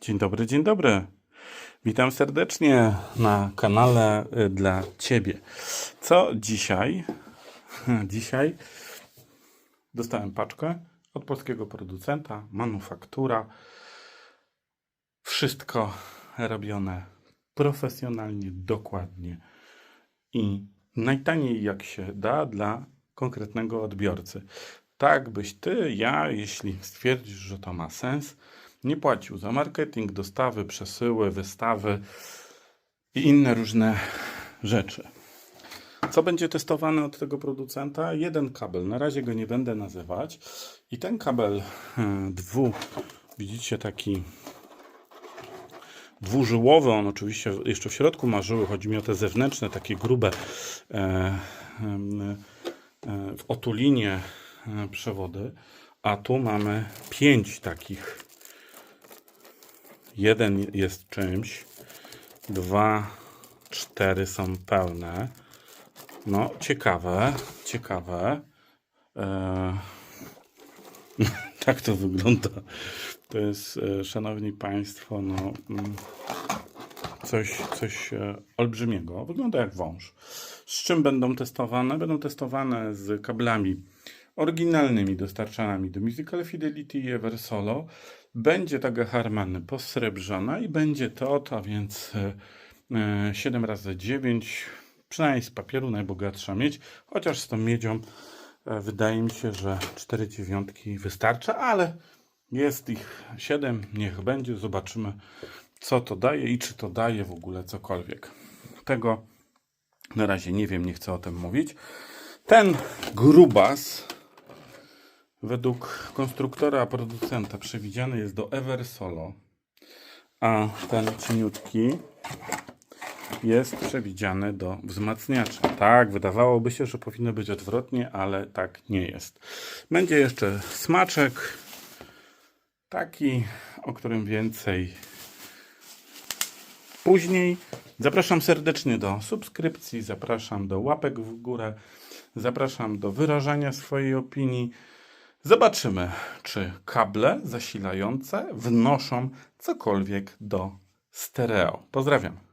Dzień dobry, dzień dobry. Witam serdecznie na kanale y, dla Ciebie. Co dzisiaj? Dzisiaj dostałem paczkę od polskiego producenta, manufaktura. Wszystko robione profesjonalnie, dokładnie i najtaniej jak się da dla konkretnego odbiorcy. Tak byś ty, ja, jeśli stwierdzisz, że to ma sens, nie płacił za marketing, dostawy, przesyły, wystawy i inne różne rzeczy. Co będzie testowane od tego producenta? Jeden kabel. Na razie go nie będę nazywać. I ten kabel e, dwu, widzicie taki dwużyłowy, on oczywiście jeszcze w środku ma żyły, chodzi mi o te zewnętrzne, takie grube e, e, w otulinie e, przewody, a tu mamy pięć takich. Jeden jest czymś, dwa, cztery są pełne. No, ciekawe, ciekawe. E, tak to wygląda. To jest, e, szanowni państwo, no, mm, coś, coś e, olbrzymiego. Wygląda jak wąż. Z czym będą testowane? Będą testowane z kablami oryginalnymi dostarczanymi do Musical Fidelity i Eversolo. Będzie ta Harman posrebrzana i będzie to, a więc e, e, 7 razy 9 przynajmniej z papieru najbogatsza miedź, chociaż z tą miedzią e, wydaje mi się, że 4 dziewiątki wystarcza, ale jest ich 7, niech będzie, zobaczymy co to daje i czy to daje w ogóle cokolwiek. Tego na razie nie wiem, nie chcę o tym mówić. Ten grubas według konstruktora, producenta przewidziany jest do Eversolo, a ten cieniutki jest przewidziany do wzmacniacza. Tak, wydawałoby się, że powinno być odwrotnie, ale tak nie jest. Będzie jeszcze smaczek, taki, o którym więcej później. Zapraszam serdecznie do subskrypcji, zapraszam do łapek w górę, zapraszam do wyrażania swojej opinii. Zobaczymy, czy kable zasilające wnoszą cokolwiek do stereo. Pozdrawiam.